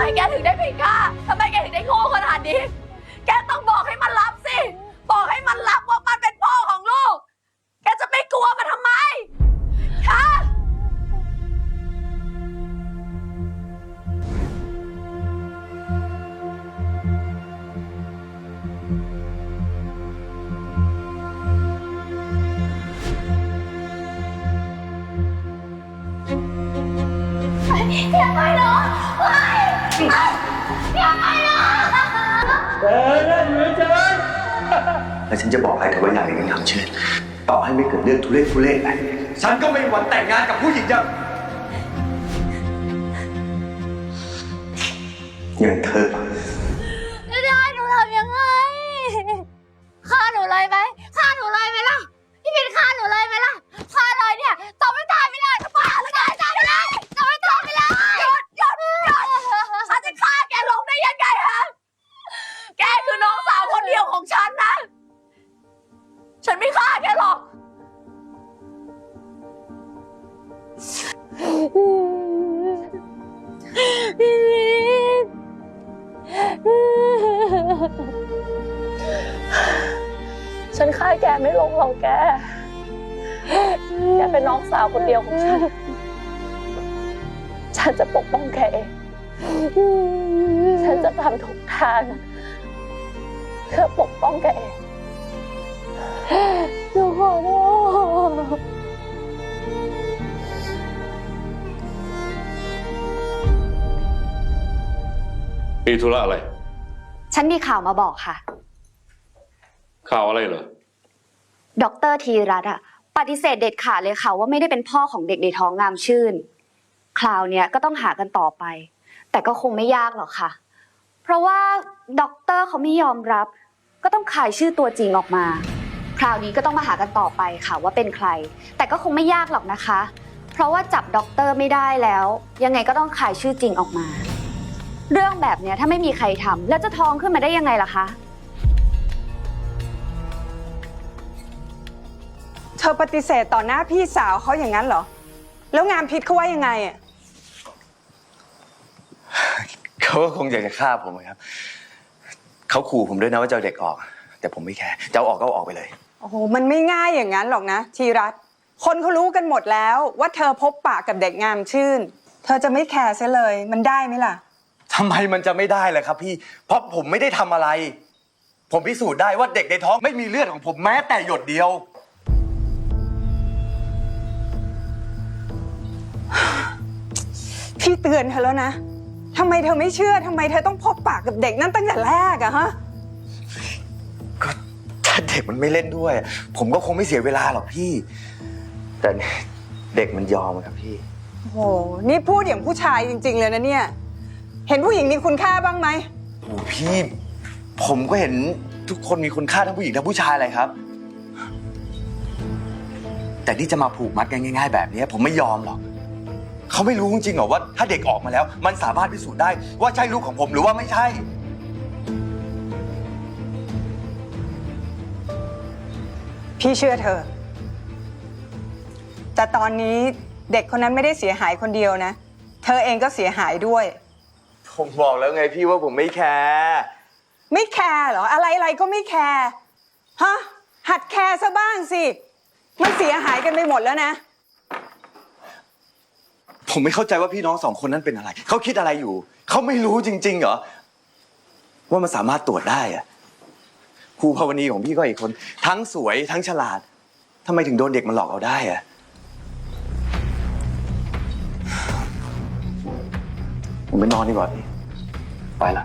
ำไมแกถึงได้ผิดค่าทำไมแกถึงได้โง่ขนาดนี้ แกต้องบอกให้มันรับสิ บอกให้มันรับว่ามันเป็นพ่อของลูก แกจะไม่กลัวมันทำไมคะ天快乐！哇！ เออนั่นอยู่เฉยแล้วฉันจะบอกอะไรเธอไว้อย่างหนึ่งนะเชิญต่อให้ไม่เกิดเรื่องทุเรศทุเรศอะไรฉันก็ไม่มีวันแต่งงานกับผู้หญิงอย่างอย่างเธอ ฉันฆ่าแกไม่ลงหรอกแก แกเป็นน้องสาวคนเดียวของฉัน ฉันจะปกป้องแกเอง ฉันจะทำทุกทางเพื่อปกป้องแกเองหนูขอโทษมีธุระอะไร ฉันมีข่าวมาบอกค่ะ ข่าวอะไรเหรอดอกเตอรธีรัตน์อะปฏิเสธเด็ดขาดเลยค่ะว่าไม่ได้เป็นพ่อของเด็กในท้องงามชื่น คราวเนี้ยก็ต้องหากันต่อไป แต่ก็คงไม่ยากหรอกค่ะ เพราะว่าด็อกเตอร์เขาไม่ยอมรับ ก็ต้องขายชื่อตัวจริงออกมา คราวนี้ก็ต้องมาหากันต่อไปค่ะว่าเป็นใคร แต่ก็คงไม่ยากหรอกนะคะ เพราะว่าจับด็อกเตอร์ไม่ได้แล้ว ยังไงก็ต้องขายชื่อจริงออกมา เรื่องแบบเนี้ยถ้าไม่มีใครทำแล้วจะท้องขึ้นมาได้ยังไงล่ะคะ เธอปฏิเสธต่อหน้าพี่สาวเขาอย่างนั้นเหรอ แล้วงามพิษเขาว่ายังไงอะเขาก็คงอยากจะฆ่าผมอะครับ เขาขู่ผมด้วยนะว่าจะเอาเด็กออก แต่ผมไม่แคร์จะเอาออกก็เอาออกไปเลย โอ้โห มันไม่ง่ายอย่างนั้นหรอกนะ ทีรัตน์คนเขารู้กันหมดแล้ว ว่าเธอพบปะกับเด็กงามชื่น เธอจะไม่แคร์ซะเลย มันได้ไหมล่ะ ทำไมมันจะไม่ได้ล่ะครับพี่ เพราะผมไม่ได้ทำอะไร ผมพิสูจน์ได้ว่าเด็กในท้องไม่มีเลือดของผมแม้แต่หยดเดียว พี่เตือนเธอแล้วนะทำไมเธอไม่เชื่อทำไมเธอต้องพบปะกับเด็กนั้นตั้งแต่แรกอะฮะ ก็ถ้าเด็กมันไม่เล่นด้วย ผมก็คงไม่เสียเวลาหรอกพี่ แต่เด็กมันยอมครับพี่ โอ้โห นี่พูดอย่างผู้ชายจริง ๆ เลยนะเนี่ย เห็นผู้หญิงมีคุณค่าบ้างไหม โอ้พี่ ผมก็เห็นทุกคนมีคุณค่าทั้งผู้หญิงทั้งผู้ชายเลยครับ แต่ที่จะมาผูกมัดกันง่าย ๆ แบบนี้ผมไม่ยอมหรอก เขาไม่รู้จริงๆเหรอว่า ถ้าเด็กออกมาแล้ว มันสามารถพิสูจน์ได้ว่าใช่ลูกของผมหรือว่าไม่ใช่ พี่เชื่อเธอ แต่ตอนนี้เด็กคนนั้นไม่ได้เสียหายคนเดียวนะ เธอเองก็เสียหายด้วย ผมบอกแล้วไงพี่ว่าผมไม่แคร์ไม่แคร์เหรอ อะไรอะไรก็ไม่แคร์ฮะหัดแคร์ซะบ้างสิ มันเสียหายกันไปหมดแล้วนะ ผมไม่เข้าใจว่าพี่น้องสองคนนั้นเป็นอะไร เขาคิดอะไรอยู่ เขาไม่รู้จริง ๆ เหรอ ว่ามันสามารถตรวจได้อะครูภาวณีของพี่ก็อีกคน ทั้งสวยทั้งฉลาดทำไมถึงโดนเด็กมันหลอกเอาได้อะผมไปนอนดีกว่าพี่ไปละ